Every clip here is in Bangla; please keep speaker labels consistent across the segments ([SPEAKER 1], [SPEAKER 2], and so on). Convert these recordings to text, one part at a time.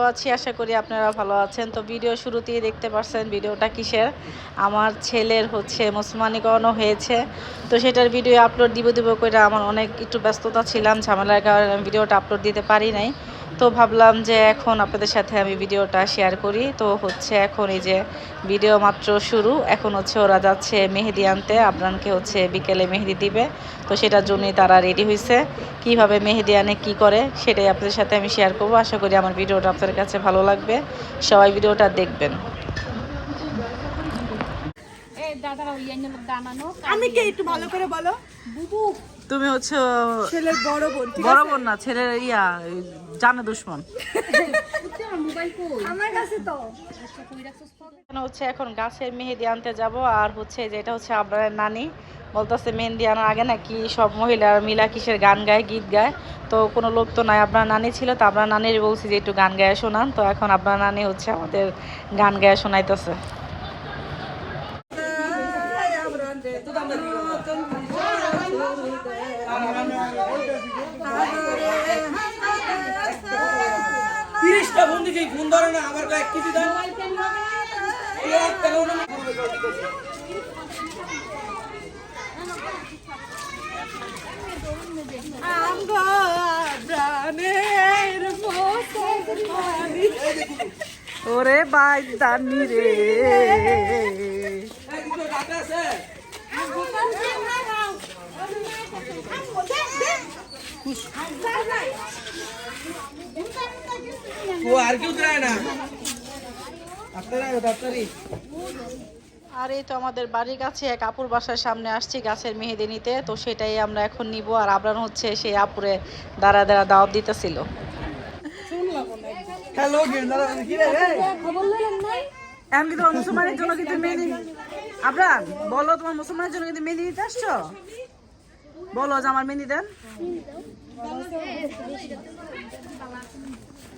[SPEAKER 1] ভালো আছি, আশা করি আপনারা ভালো আছেন। তো ভিডিও শুরুতেই দেখতে পাচ্ছেন ভিডিওটা কিসের? আমার ছেলের হচ্ছে মুসলমানিকরণও হয়েছে। তো সেটার ভিডিও আপলোড দিব দিব করে আমার অনেক একটু ব্যস্ততা ছিলাম, ঝামেলার কারণে ভিডিওটা আপলোড দিতে পারি নাই। তো ভাবলাম যে এখন আপনাদের সাথে আমি ভিডিওটা শেয়ার করি। তো হচ্ছে এখন এই যে ভিডিও মাত্র শুরু এখন হচ্ছে ওরা যাচ্ছে মেহেদি আনতে আপনাকে হচ্ছে বিকেলে মেহেদি দিবে। তো সেটার জন্যই তারা রেডি হয়েছে কীভাবে মেহেদি আনে কি করে সেটাই আপনাদের সাথে আমি শেয়ার করব। আশা করি আমার ভিডিওটা আপনাদের কাছে ভালো লাগবে। সবাই ভিডিওটা দেখবেন।
[SPEAKER 2] এই ওই দানানো
[SPEAKER 3] আমি কে একটু ভালো করে বলো।
[SPEAKER 2] বুবু
[SPEAKER 1] তুমি হচ্ছে
[SPEAKER 3] ছেলের বড় বোন
[SPEAKER 1] বড় বোন না ছেলের ইয়া জানে দুশ্মন।
[SPEAKER 2] বুঝতে আমার মোবাইল কই
[SPEAKER 3] আমার কাছে তো।
[SPEAKER 2] কই রাখছস তো
[SPEAKER 1] এখানে হচ্ছে এখন গাছের মেহেদি আনতে যাব আর হচ্ছে যেটা হচ্ছে আপনার নানি। বলতেছে মেহেদি আনার আগে নাকি সব মহিলার মিলা কিসের গান গায় গীত গায়। তো কোনো লোক তো নাই আপনার নানি ছিল তো আপনার নানির বলছি যে একটু গান গায়ে শোনান। তো এখন আপনার নানি হচ্ছে আমাদের গান গায়ে শোনাইতেছে।
[SPEAKER 4] তিরিশটা ফোন দিছি ফোন ধরে না আবার কয়েক কেজি দাম
[SPEAKER 1] ওরে বাই দানি রে
[SPEAKER 4] এই দুটো ডাটা আছে ও আর কেউ দেয় না। আপনারা ডাক্তারি
[SPEAKER 1] আর এই তো আমাদের বাড়ির কাছে এক আপুর বাসার সামনে আসছি গাছের মেহেদি নিতে। তো সেটাই আমরা এখন নিব আর আবরান হচ্ছে সেই আপুরে দাঁড়া দাঁড়া দাওয়াত দিতেছিল। এমনি তোমার মুসলমানের জন্য কিন্তু মেহেদি আবরান বলো তোমার মুসলমানের জন্য কিন্তু মেহেদি নিতে আসছো? বলো আমার মেহেদি দেন।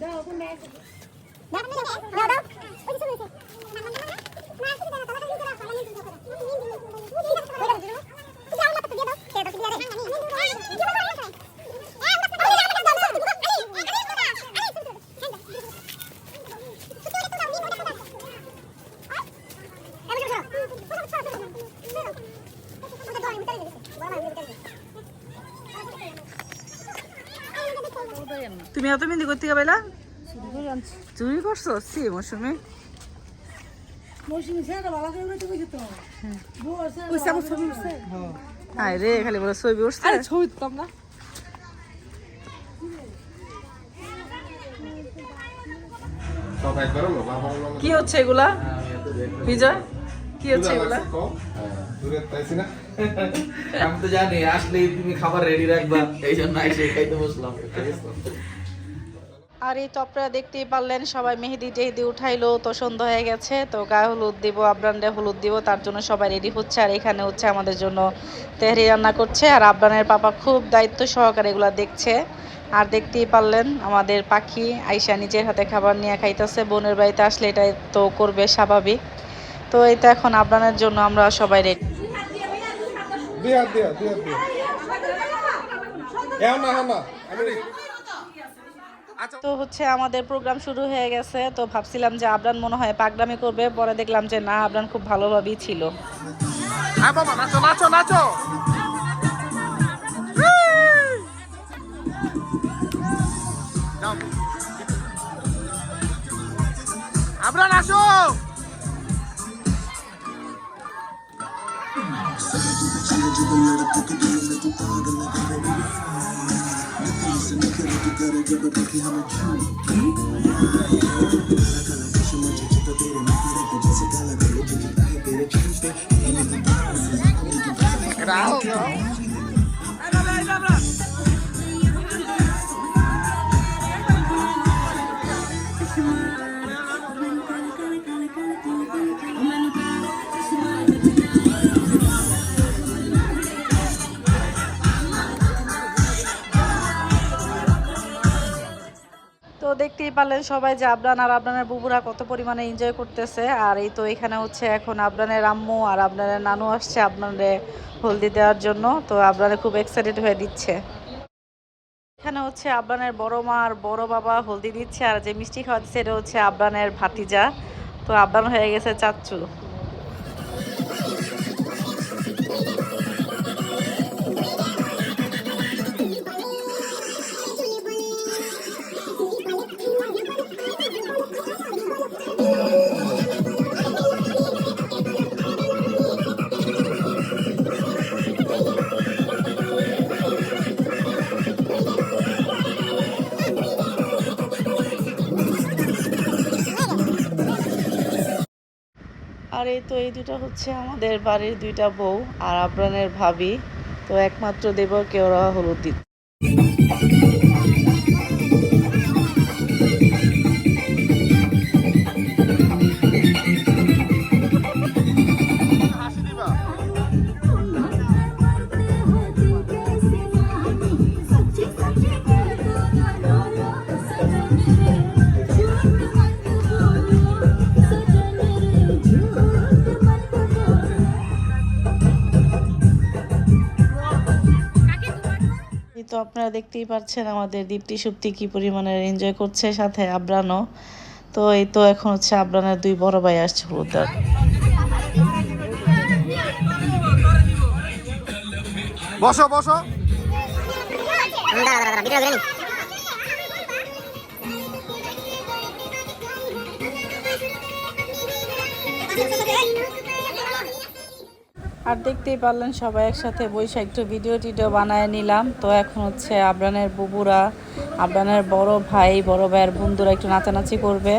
[SPEAKER 1] দাও এত মেহেদি করতে গেলা চুরি করছ? সি মৌসুমি। হায়। রে খালি বলে ছবি উঠছে। কি হচ্ছে এগুলা? বিজয়? কি হচ্ছে এগুলা?
[SPEAKER 5] দূরে তাইছি না।
[SPEAKER 4] আমি তো জানি আসলেই তুমি খাবার রেডি রাখবা। এই জন্য এসে খাইতে বসলাম।
[SPEAKER 1] আর এই তো আপনারা দেখতেই পারলেন, সবাই মেহেদি টেহেদি উঠাইলো, তো সন্ধ্যা হয়ে গেছে, তো গায়ে হলুদ দিব, আবরানরে হলুদ দিব, তার জন্য সবাই রেডি হচ্ছে, আর এখানে হচ্ছে আমাদের জন্য তেহরি রান্না করছে, আর আবরানের পাপা খুব দায়িত্ব সহকারে এগুলো দেখছে, আর দেখতেই পারলেন আমাদের পাখি আইসা নিজের হাতে খাবার নিয়ে খাইতেছে, বোনের বাড়িতে আসলে এটাই তো করবে স্বাভাবিক, তো তো এখন আবরানের জন্য আমরা সবাই রেডি
[SPEAKER 5] দিয়া দিয়া দিয়া দিয়া। না না আমি
[SPEAKER 1] তো হচ্ছে আমাদের প্রোগ্রাম শুরু হয়ে গেছে তো ভাবছিলাম যে আবরান মনে হয় পাগড়ামি করবে পরে দেখলাম যে না আবরান খুব ভালোভাবেই ছিল।
[SPEAKER 5] হ্যাঁ নাচো নাচো নাচো আমরা নাচো
[SPEAKER 1] তো দেখতেই পারলেন সবাই যে আবরান আর আবরানের বুবুরা কত পরিমাণে এনজয় করতেছে। আর এই তো এখানে হচ্ছে এখন আবরানের আম্মু আর আবরানের নানু আসছে আপনারে হলদি দেওয়ার জন্য। তো আবরানে খুব এক্সাইটেড হয়ে দিচ্ছে। এখানে এখানে হচ্ছে আবরানের বড় মা আর বড় বাবা হলদি দিচ্ছে আর যে মিষ্টি খাওয়া দিচ্ছে এটা হচ্ছে আবরানের ভাতিজা। তো আবরান হয়ে গেছে চাচ্চু। আর এই তো এই দুটা হচ্ছে আমাদের বাড়ির দুইটা বউ আর আবরানের ভাবি। তো একমাত্র দেবরকে ওরা হলুদ দিচ্ছে তো আপনারা দেখতেই পাচ্ছেন আমাদের দীপ্তি সুপ্তি কি পরিমাণে এনজয় করছে সাথে আবরানও। তো এই তো এখন হচ্ছে আবরানের দুই বড় ভাই আসছে হলুদ দেওয়ার।
[SPEAKER 5] বসো। বসো
[SPEAKER 1] আর দেখতেই পারলেন সবাই একসাথে বসে একটু ভিডিও টিডিও বানায় নিলাম। তো এখন হচ্ছে আবরানের বুবুরা, আবরানের বড় ভাই, বড় ভাইয়ের বন্ধুরা একটু নাচানাচি করবে।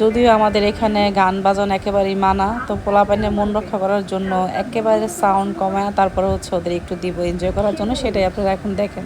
[SPEAKER 1] যদিও আমাদের এখানে গান বাজন একেবারেই মানা, তো পোলাপানে মন রক্ষা করার জন্য একেবারে সাউন্ড কমায়, তারপরে হচ্ছে ওদের একটু দিব এনজয় করার জন্য সেটাই আপনারা এখন দেখেন।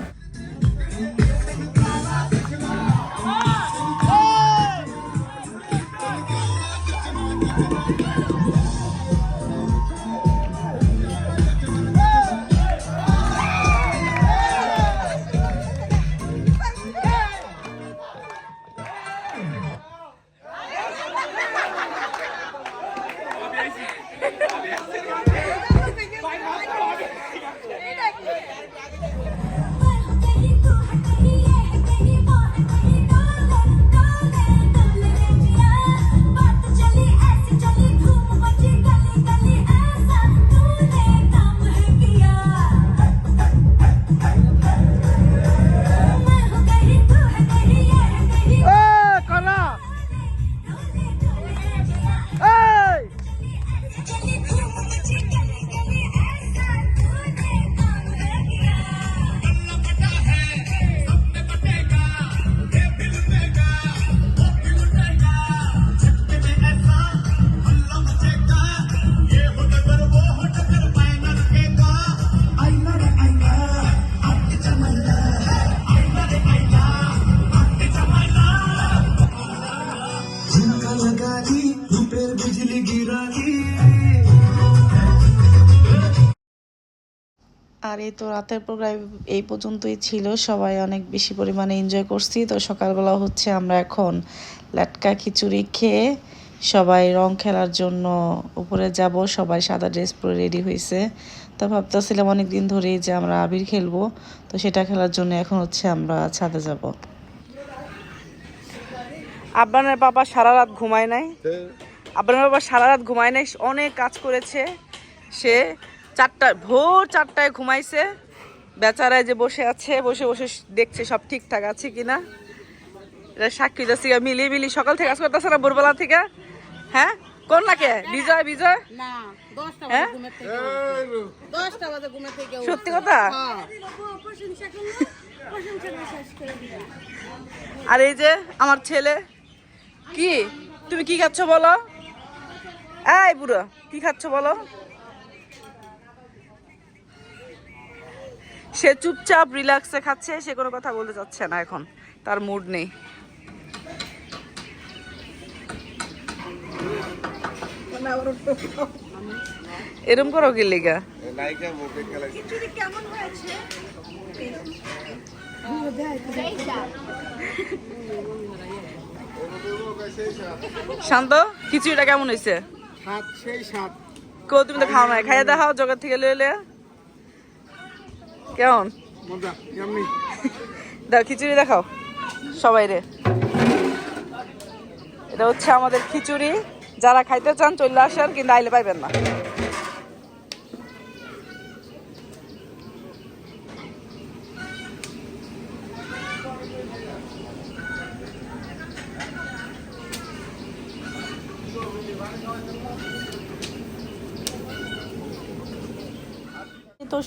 [SPEAKER 1] আর এই তো রাতের প্রোগ্রাম এই পর্যন্তই ছিল। সবাই অনেক বেশি পরিমাণে এনজয় করছি। তো সকালবেলা হচ্ছে আমরা এখন লাটকা খিচুড়ি খেয়ে সবাই রং খেলার জন্য উপরে যাব। সবাই সাদা ড্রেস পরে রেডি হয়েছে। তো ভাবতেছিলাম অনেক দিন ধরেই যে আমরা আবির খেলব। তো সেটা খেলার জন্য এখন হচ্ছে আমরা ছাদে যাব। আব্বানের বাবা সারা রাত ঘুমায় নাই। আব্বানের বাবা সারা রাত ঘুমায় নাই। অনেক কাজ করেছে সে। চারটা ভোর চারটায় ঘুমাইছে। বেচারায় যে বসে আছে বসে বসে দেখছে সব ঠিকঠাক আছে কিনা। এটা সাক্ষী যাচ্ছে মিলিয়ে মিলি সকাল থেকে কাজ করতেছে না ভোরবেলা থেকে। হ্যাঁ? কোন নাকে বিজয়? বিজয় হ্যাঁ? সত্যি কথা? আর এই যে আমার ছেলে কি? তুমি কি খাচ্ছ বলো? এই বুড়ো কি খাচ্ছ বলো? সে চুপচাপ রিল্যাক্সে খাচ্ছে সে কোনো কথা বলতে চাচ্ছে না এখন। তার মুড নেই। এরম করো কি লেগা? শান্ত খিচুড়িটা কেমন হয়েছে? কেউ তুমি তো খাও নাই। খাইয়ে দেখাও জগৎ থেকে লইলে কেমন? দাও খিচুড়ি দেখাও সবাই রে। এটা হচ্ছে আমাদের খিচুড়ি। যারা খাইতে চান চলে আসেন কিন্তু আইলে পাইবেন না।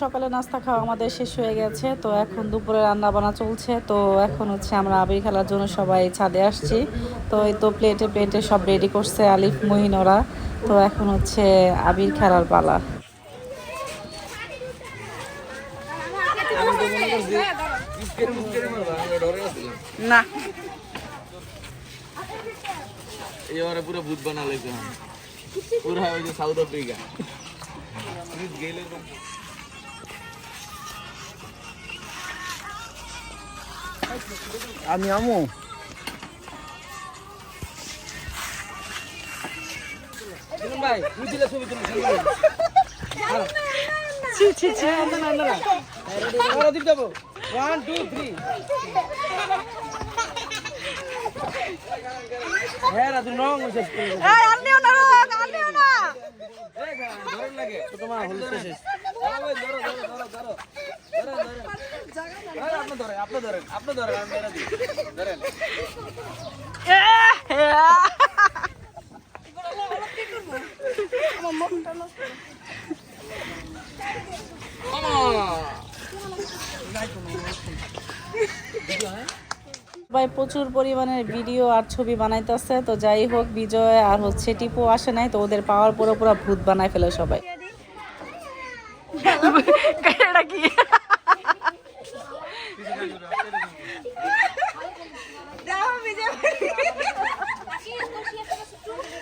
[SPEAKER 1] সকালে নাস্তা খাওয়া আমাদের শেষ হয়ে গেছে। তো এখন দুপুরে রান্না বান্না চলছে। তো এখন হচ্ছে আমরা আবির খেলার জন্য সবাই ছাদে আসছি। তো এই তো প্লেটে প্লেটে সব রেডি করছে আলিফ মহিনরা তো এখন হচ্ছে আবির খেলার পালা। না।
[SPEAKER 6] সাউথ আফ্রিকা গেলে
[SPEAKER 5] আমি আমু।
[SPEAKER 4] ভাই বুঝলে ছবি দেবো ওয়ান টু থ্রি হ্যাঁ রাজু নং শেষ করে দেবো
[SPEAKER 1] এই আনলিও না রোগ, আনলিও
[SPEAKER 6] লাগে
[SPEAKER 4] তোমার হলতে শেষ
[SPEAKER 6] ধরো
[SPEAKER 1] সবাই প্রচুর পরিমাণের ভিডিও আর ছবি বানাইতেছে তো যাই হোক বিজয় আর হচ্ছে টিপু আসে নাই তো ওদের পাওয়ার পরে পুরো ভূত বানায় ফেলে সবাই।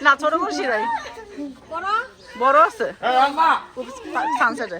[SPEAKER 1] না ছোট করছি বড়? আছে? সানসেটে।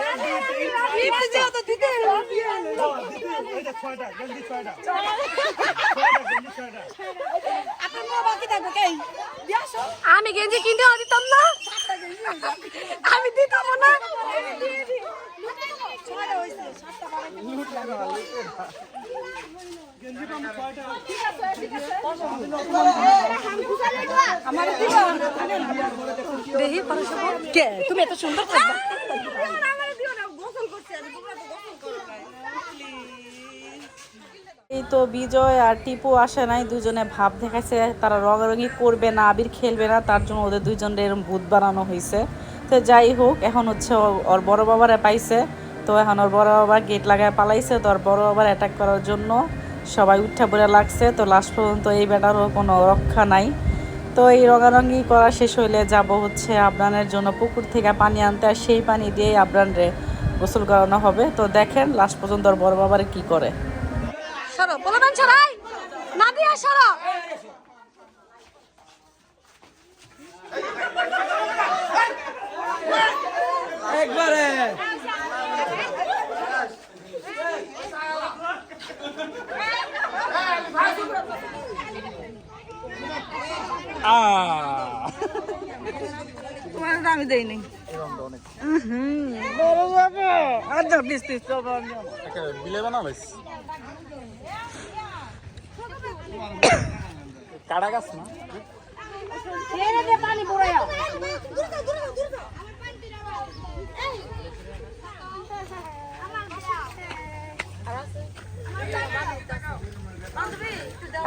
[SPEAKER 2] আমি গেঞ্জি কিনতে দিতাম না। আমি দিতাম না।
[SPEAKER 1] কে? তুমি এত সুন্দর এই তো বিজয় আর টিপু আসে নাই, দুজনে ভাব দেখাইছে, তারা রঙারঙি করবে না, আবির খেলবে না, তার জন্য ওদের দুইজনের এরকম ভূত বানানো হয়েছে তো যাই হোক, এখন হচ্ছে ওর বড় বাবারে পাইছে, তো এখন ওর বড় বাবা গেট লাগায় পালাইছে, তো ওর বড় বাবার অ্যাটাক করার জন্য সবাই উঠা পড়ে লাগছে, তো লাস্ট পর্যন্ত এই বেটারও কোনো রক্ষা নাই। তো এই রঙারঙি করা শেষ হইলে যাব হচ্ছে আবরানের জন্য পুকুর থেকে পানি আনতে, আর সেই পানি দিয়েই আবরানরে গোসল করানো হবে। তো দেখেন লাস্ট পর্যন্ত ওর বড় বাবারে কী করে।
[SPEAKER 2] সরো বলবেন সরাই না দিয়া সরো।
[SPEAKER 4] একবারে।
[SPEAKER 1] তোমার আমি দেই নাই বড় বাবা আচ্ছা বিশ ত্রিশ
[SPEAKER 5] বিলে বানালাইস কাটা গাছ না?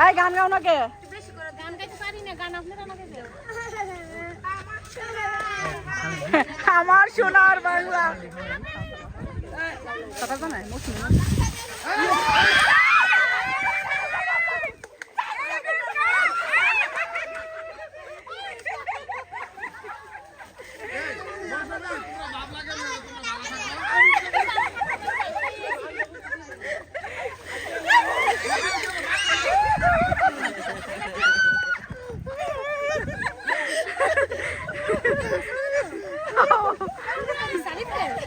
[SPEAKER 1] এই গান গাও না কে? আমার সোনার বাংলা। কথা জানাই মৌসুমি না?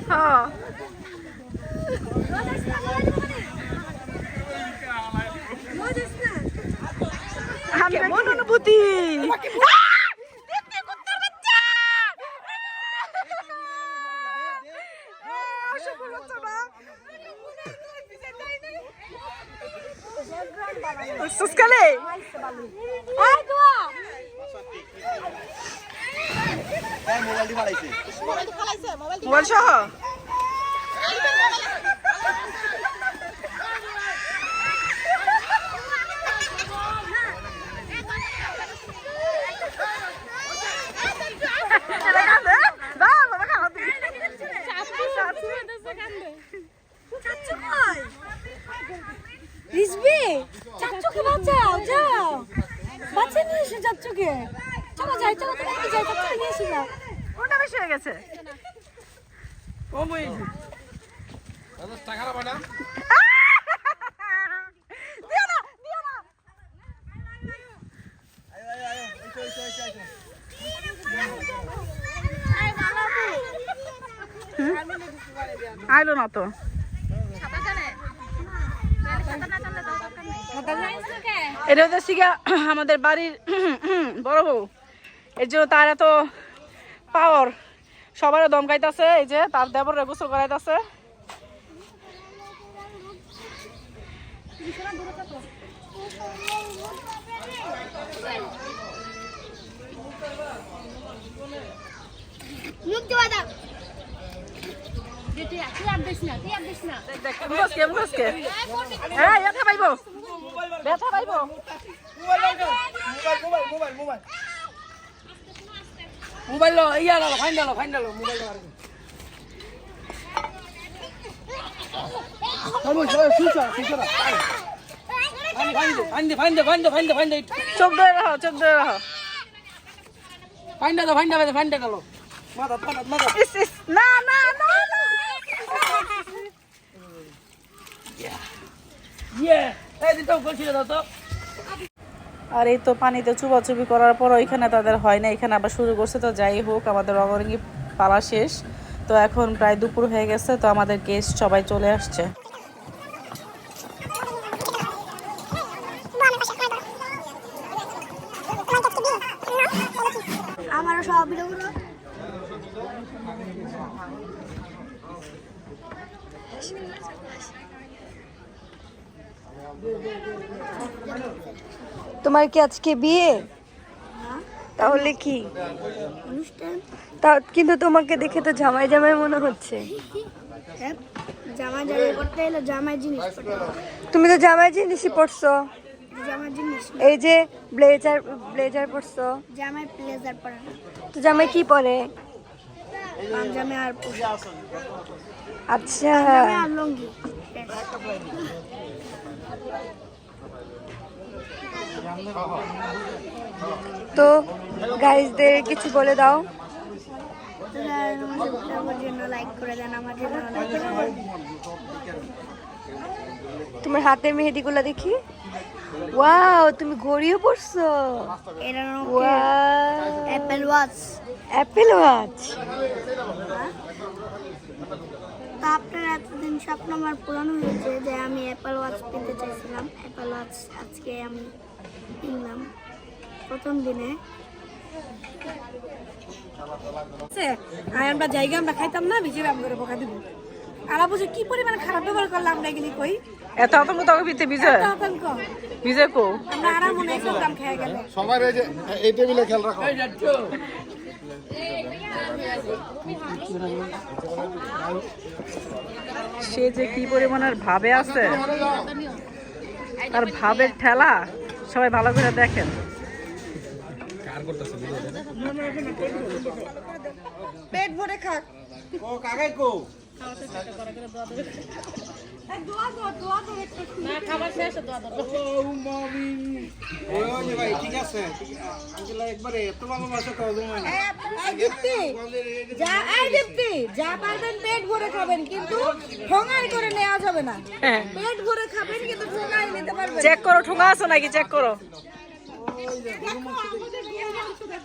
[SPEAKER 1] হ্যাঁ কেমন অনুভূতি সুস্কালে।
[SPEAKER 2] এই দোয়া
[SPEAKER 1] মোবাইল সহ
[SPEAKER 2] চাচ্চু কই রিজবি চাচ্চুকে বাঁচাও যাও বাঁচিয়ে নিয়ে চাচ্চুকে চলো যাই চলো তুমি যাই চাচ্চুকে নিয়ে এসে যাও
[SPEAKER 1] কোনটা বেশি হয়ে গেছে? দিও না দিও না। আইলো না তো। এটা হচ্ছে সিগা আমাদের বাড়ির, বড় বউ। এর জন্য তার এত পাওয়ার সবার দমকাইতেছে, এই যে তার দেবর গোসল করাইতেছে।
[SPEAKER 2] মুখ দেওয়া
[SPEAKER 4] মোবাইল লো ইয়া লো ফাইন লো ফাইন লো মোবাইল লো ফাইন দে ফাইন দে ফাইন দে ফাইন দে ফাইন দে
[SPEAKER 1] চোখ ধরে রাখো চোখ ধরে রাখো।
[SPEAKER 4] ফাইন দে ফাইন দে ফাইন
[SPEAKER 1] না না না
[SPEAKER 4] ইয়ে এই দিতো বলছি দাও তো
[SPEAKER 1] আর এই তো পানিতে চুবাচুবি করার পর ওইখানে তাদের হয় না, এখানে আবার শুরু করছে তো যাই হোক, আমাদের রঙরঙ্গি পালা শেষ। তো এখন প্রায় দুপুর হয়ে গেছে, তো আমাদের গেস্ট সবাই চলে আসছে।
[SPEAKER 7] তোমার কি আজকে বিয়ে? তাহলে কি? তা কিন্তু তোমাকে দেখে তো জামাই জামাই মনে হচ্ছে।
[SPEAKER 2] হ্যাঁ
[SPEAKER 7] তুমি তো জামাই জিনিসই
[SPEAKER 2] জিনিস
[SPEAKER 7] এই যে ব্লেজার ব্লেজার পরছো
[SPEAKER 2] জামাই প্লেজার পরে
[SPEAKER 7] তো জামাই কি পরে?
[SPEAKER 2] পাঞ্জামে আর
[SPEAKER 7] আচ্ছা।
[SPEAKER 2] লুঙ্গি।
[SPEAKER 7] তো গাইজদের কিছু বলে দাও। তোমার হাতের মেহেদিগুলো দেখি। ওয়াও তুমি ঘড়িও পড়ছো।
[SPEAKER 2] অ্যাপেল ওয়াচ
[SPEAKER 7] অ্যাপেল ওয়াচ
[SPEAKER 2] তা আপনার এতদিন স্বপ্ন আমার পূরণ হয়েছে যে আমি অ্যাপেল ওয়াচ পেতে চাইছিলাম। অ্যাপেল ওয়াচ আজকে আমি কিনলাম। প্রথম দিনে।
[SPEAKER 3] আর আমরা জায়গা আমরা খাইতাম না বিজে রাম করে বকা দিব। আর বুঝে কি পরিমাণ খারাপ ব্যবহার করলাম আমরা এগুলি কই?
[SPEAKER 1] এত ভিতরে বিজয়।
[SPEAKER 3] আতঙ্ক
[SPEAKER 1] বিজয় কো?
[SPEAKER 3] আমরা আরাম মনে একদম দাম খেয়ে গেল।
[SPEAKER 5] সবার এই যে এই টেবিলে খেয়াল রাখো।
[SPEAKER 4] এই যাচ্ছ।
[SPEAKER 1] সে যে কি পরিমাণের ভাবে আছে? তার ভাবের ঠেলা? সবাই ভালো করে দেখেন।
[SPEAKER 3] পেট ভরে খাক।
[SPEAKER 5] ও কাকাই কো? যে ভাই ঠিক আছে আঙ্কেল একবারে এত ভালোবাসা তো তোমার
[SPEAKER 3] এই দীপ্তি যা এই দীপ্তি যা পারবেন পেট ভরে খাবেন কিন্তু ঠোঙাই করে নেওয়া যাবে না
[SPEAKER 1] হ্যাঁ
[SPEAKER 3] পেট ভরে খাবেন কিন্তু ঠোঙাই নিতে পারবেন
[SPEAKER 1] চেক করো ঠোঙা আছে। নাকি চেক করো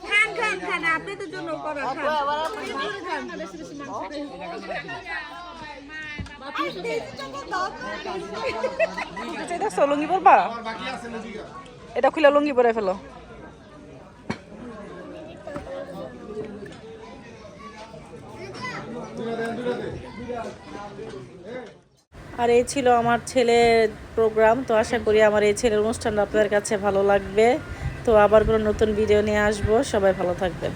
[SPEAKER 3] খান খান খান, আপনাদের জন্য করা খান।
[SPEAKER 5] না
[SPEAKER 1] এটা খুলে লুঙ্গি পরে ফেলো। আর এই ছিল আমার ছেলের প্রোগ্রাম তো আশা করি আমার এই ছেলের অনুষ্ঠানটা আপনাদের কাছে ভালো লাগবে। তো আবার কোনো নতুন ভিডিও নিয়ে আসব। সবাই ভালো থাকবেন।